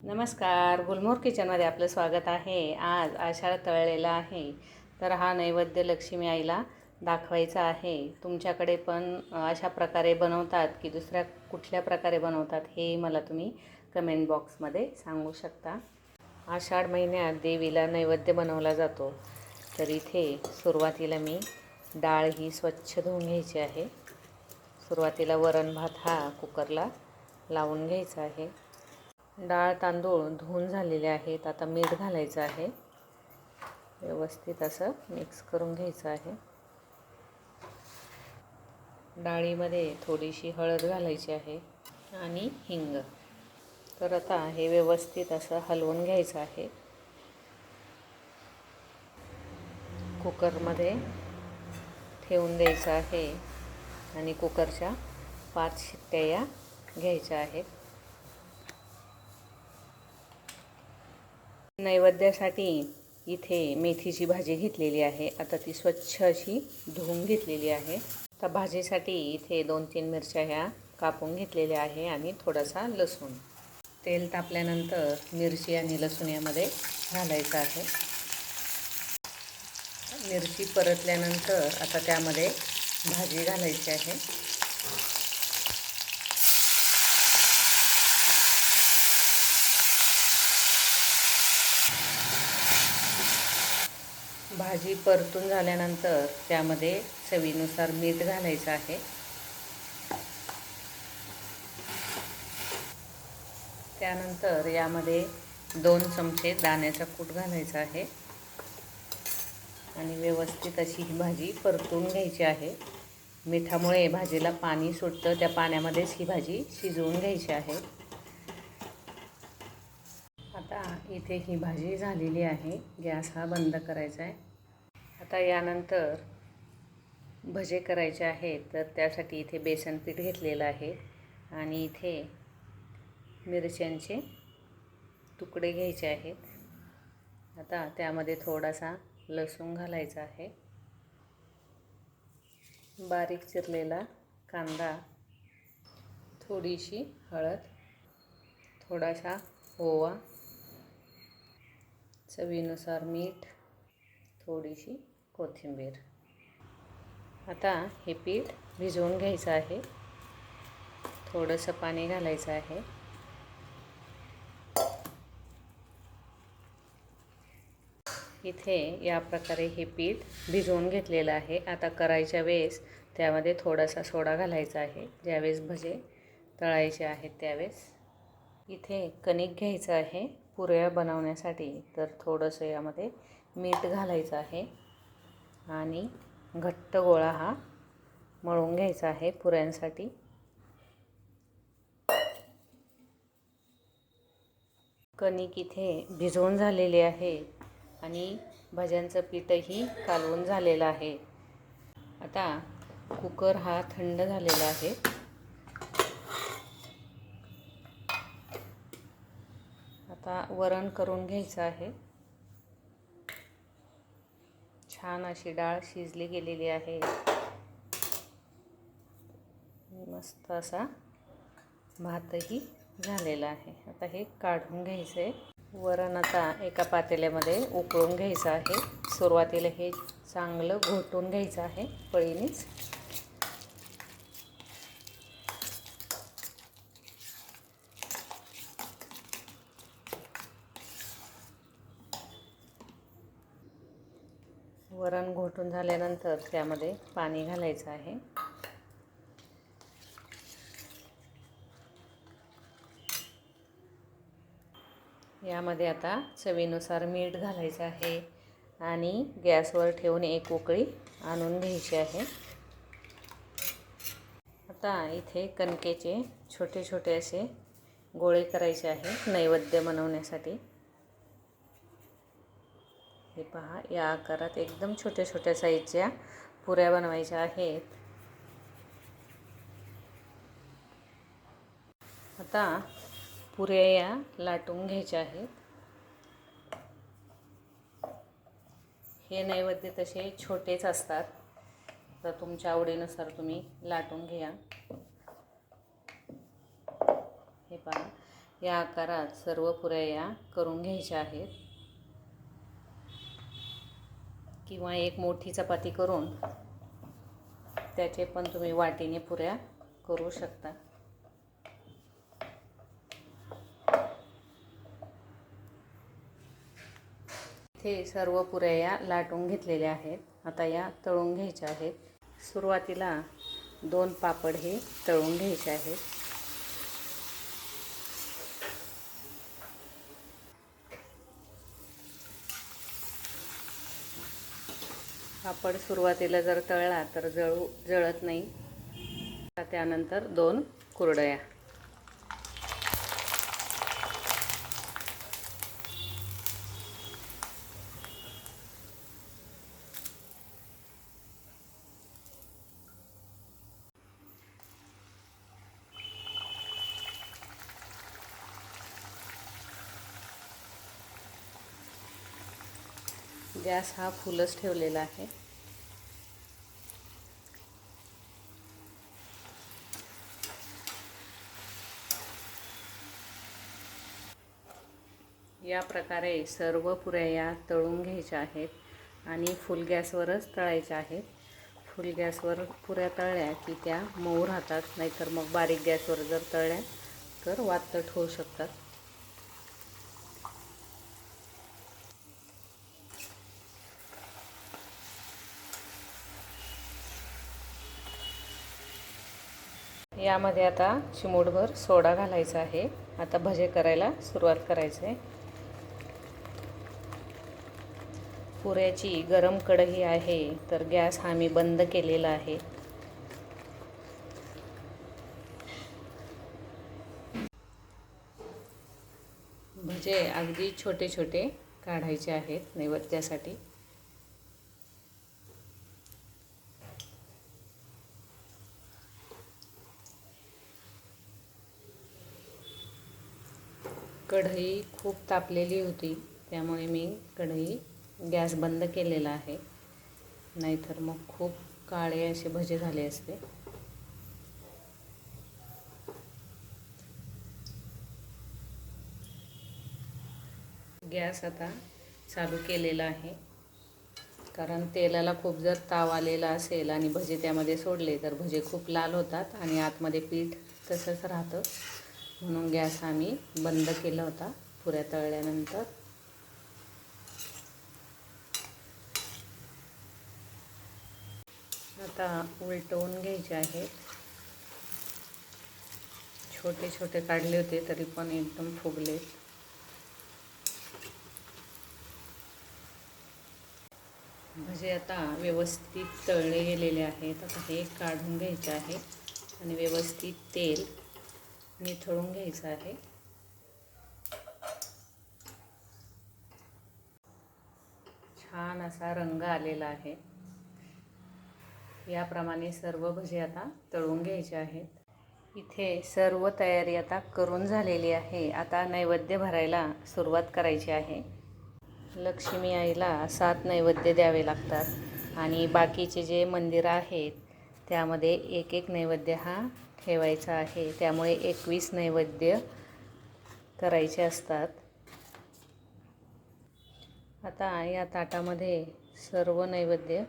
नमस्कार गुलमोर किचनमध्ये आपलं स्वागत आहे. आज आषाढ तळलेला आहे. तर हा नैवेद्य लक्ष्मी आईला दाखवायचा आहे. तुमच्याकडे पण अशा प्रकारे बनवतात की दुसऱ्या कुठल्या प्रकारे बनवतात हे मला तुम्ही कमेंट बॉक्समध्ये सांगू शकता. आषाढ महिन्यात देवीला नैवेद्य बनवला जातो. तर इथे सुरुवातीला मी डाळ ही स्वच्छ धुवून घ्यायची आहे. सुरुवातीला वरण भात हा कुकरला लावून घ्यायचा आहे. डाळ तांदूळ धुवून झालेले आहेत. आता मीठ घालायचं आहे. व्यवस्थित असं मिक्स करून घ्यायचं आहे. डाळीमध्ये थोडीशी हळद घालायची आहे आणि हिंग. तर आता हे व्यवस्थित असं हलवून घ्यायचं आहे. कुकरमध्ये ठेवून द्यायचं आहे आणि कुकरच्या पाच शिट्ट्या या घ्यायच्या आहेत. नैवेद्यासाठी इथे मेथीची भाजी घेतलेली आहे. आता ती स्वच्छ अशी धुवून घेतलेली आहे. तर भाजीसाठी इथे दोन तीन मिरच्या ह्या कापून घेतलेल्या आहे आणि थोडासा लसूण. तेल तापल्यानंतर मिरची आणि लसूण यामध्ये घालायचं आहे. मिरची परतल्यानंतर आता त्यामध्ये भाजी घालायची आहे. भाजी परतून झाल्यानंतर त्यामध्ये चवीनुसार मीठ घालायचं आहे. त्यानंतर यामध्ये दोन चमचे दाण्याचा कूट घालायचा आहे. आणि व्यवस्थित अशी ही भाजी परतून घ्यायची आहे. मिठामुळे भाजीला पाणी सुटतं त्या पाण्यामध्येच ही भाजी शिजवून घ्यायची आहे. आता इथे ही भाजी झालेली आहे. गॅस हा बंद करायचा आहे. आता यानंतर भजे करायचे आहेत तर त्यासाठी इथे बेसन पीठ घेतलेलं आहे आणि इथे मिरच्यांचे तुकडे घ्यायचे आहेत. आता त्यामध्ये थोडासा लसूण घालायचा आहे. बारीक चिरलेला कांदा थोडीशी हळद थोडासा ओवा चवीनुसार मीठ थोडीशी कोथिंबीर. आता हे पीठ भिजवून घ्यायचं आहे. थोडंसं पाणी घालायचं आहे. इथे या प्रकारे हे पीठ भिजवून घेतलेलं आहे. आता करायच्या वेळेस त्यामध्ये थोडासा सोडा घालायचा आहे. ज्यावेळेस भजे तळायचे आहेत त्यावेळेस. इथे कणिक घ्यायचं आहे. पुऱ्या बनवण्यासाठी तर थोडंसं यामध्ये मीठ घालायचं आहे. आणि घट्ट गोळा हा मळून घ्यायचा आहे पुऱ्यांसाठी. कणिक इथे भिजवून झालेली आहे आणि भज्यांचं पीठही कालवून झालेलं आहे. आता कुकर हा थंड झालेला आहे. आता वरण करून घ्यायचं आहे. छान अशी डाळ शिजली गेलेली आहे. मस्त असा भातही झालेला आहे. आता हे काढून घ्यायचं आहे वरण आता एका पातेल्यामध्ये उकळून घ्यायचं आहे. सुरुवातीला हे चांगलं घोटून घ्यायचं आहे. पळीनेच वरण घोटून झाल्यानंतर त्यामध्ये पाणी घालायचं आहे. यामध्ये आता चवीनुसार मीठ घालायचं आहे आणि गॅसवर ठेवून एक उकळी आणून घ्यायची आहे. आता इथे कणकेचे छोटे छोटे असे गोळे करायचे आहे नैवेद्य बनवण्यासाठी. पहा या आकारात एकदम छोट्या छोट्या साईजच्या पुऱ्या बनवायच्या आहेत. आता पुऱ्या या लाटून घ्यायच्या आहेत. हे नैवेद्य तसे छोटेच असतात तर तुमच्या आवडीनुसार तुम्ही लाटून घ्या. हे पहा या आकारात सर्व पुऱ्या या करून घ्यायच्या आहेत. किंवा एक मोठी चपाती करून त्याचे पण तुम्ही वाटीने पुऱ्या करू शकता. इथे सर्व पुऱ्या या लाटून घेतलेल्या आहेत. आता या तळून घ्यायच्या आहेत. सुरुवातीला दोन पापड हे तळून घ्यायचे आहेत. पापड सुरुवातीला जर तळला तर जळू जळत नाही. त्यानंतर दोन कुरडया. गॅस हा फुलच ठेवलेला आहे. या प्रकारे सर्व पुऱ्या या तळून घ्यायच्या आहेत आणि फुल गॅसवरच तळायच्या आहेत. फुल गॅसवर पुऱ्या तळल्या की त्या मऊ राहतात नाहीतर मग बारीक गॅसवर जर तळल्या तर वातट होऊ शकतात. यामध्ये आता चिमूटभर सोडा घालायचा आहे. आता भजे करायला सुरुवात करायचं आहे पुऱ्याची गरम कढई आहे तर गॅस हा मी बंद केलेला आहे. भजे अगदी छोटे छोटे काढायचे आहेत नैवेद्यासाठी. कढई खूप तापलेली होती त्यामुळे मी कढई गॅस बंद केलेला आहे. नाहीतर मग खूप काळे असे भजे झाले असते. गॅस आता चालू केलेला आहे. कारण तेलाला खूप जर ताव आलेला असेल आणि भजे त्यामध्ये सोडले तर भजे खूप लाल होतात आणि आतमध्ये पीठ तसंच राहतं. म्हणून गॅस आम्ही बंद केला होता पुऱ्या तळल्यानंतर. आता उलटवून घ्यायचे आहेत. छोटे छोटे काढले होते तरी पण एकदम फुगले. म्हणजे आता व्यवस्थित तळले गेलेले आहेत. आता हे काढून घ्यायचे आहे. आणि व्यवस्थित तेल. निथळून घ्यायचं आहे. छान असा रंग आलेला आहे. याप्रमाणे सर्व भजे आता तळून घ्यायचे आहेत. इथे सर्व तयारी आता करून झालेली आहे. आता नैवेद्य भरायला सुरुवात करायची आहे. लक्ष्मी आईला सात नैवेद्य द्यावे लागतात. आणि बाकीचे जे मंदिरं आहेत त्यामध्ये एक एक नैवेद्य हा ठेवायचा आहे. त्यामुळे एकवीस नैवेद्य करायचे असतात. आता या ताटामध्ये सर्व नैवेद्य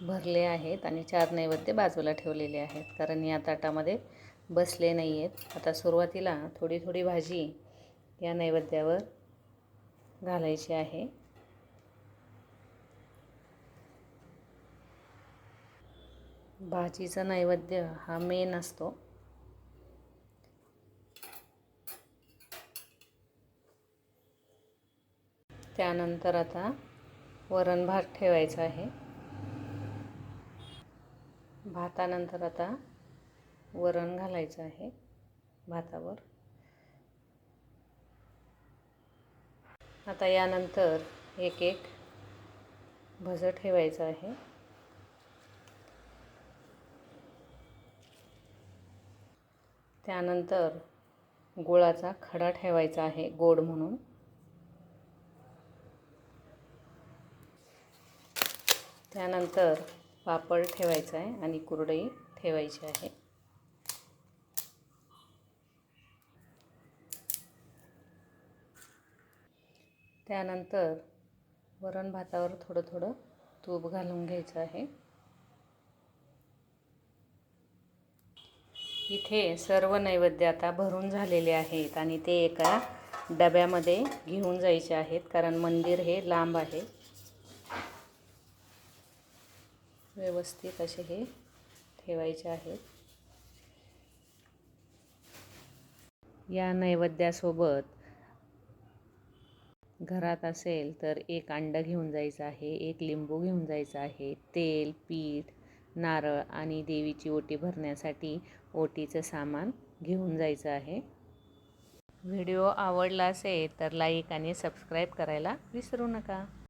भरले आहेत आणि चार नैवेद्य बाजूला ठेवलेले आहेत. कारण या ताटामध्ये बसले नाही आहेत आता सुरुवातीला थोडी थोडी भाजी या नैवेद्यावर घालायची आहे. भाजीचा नैवेद्य हा मेन असतो. त्यानंतर आता वरण भात ठेवायचा आहे. भातानंतर आता वरण घालायचं आहे भातावर. आता यानंतर एक एक भजं ठेवायचं आहे. त्यानंतर गुळाचा खडा ठेवायचा आहे गोड म्हणून. त्यानंतर पापड ठेवायचं आहे आणि कुरडई ठेवायची आहे. त्यानंतर वरण भातावर थोडं थोडं तूप घालून घ्यायचं आहे. इथे सर्व नैवेद्य आता भरून झालेले आहेत आणि ते एका डब्यामध्ये घेऊन जायचे आहेत कारण मंदिर हे लांब आहे. व्यवस्थित असे हे ठेवायचे आहेत. या नैवेद्यासोबत घरात असेल तर एक अंडं घेऊन जायचं आहे एक लिंबू घेऊन जायचं आहे तेल पीठ नारळ आणि देवीची ओटी भरण्यासाठी ओटीचं सामान घेऊन जायचं आहे. व्हिडिओ आवडला असेल तर लाईक आणि सबस्क्राईब करायला विसरू नका.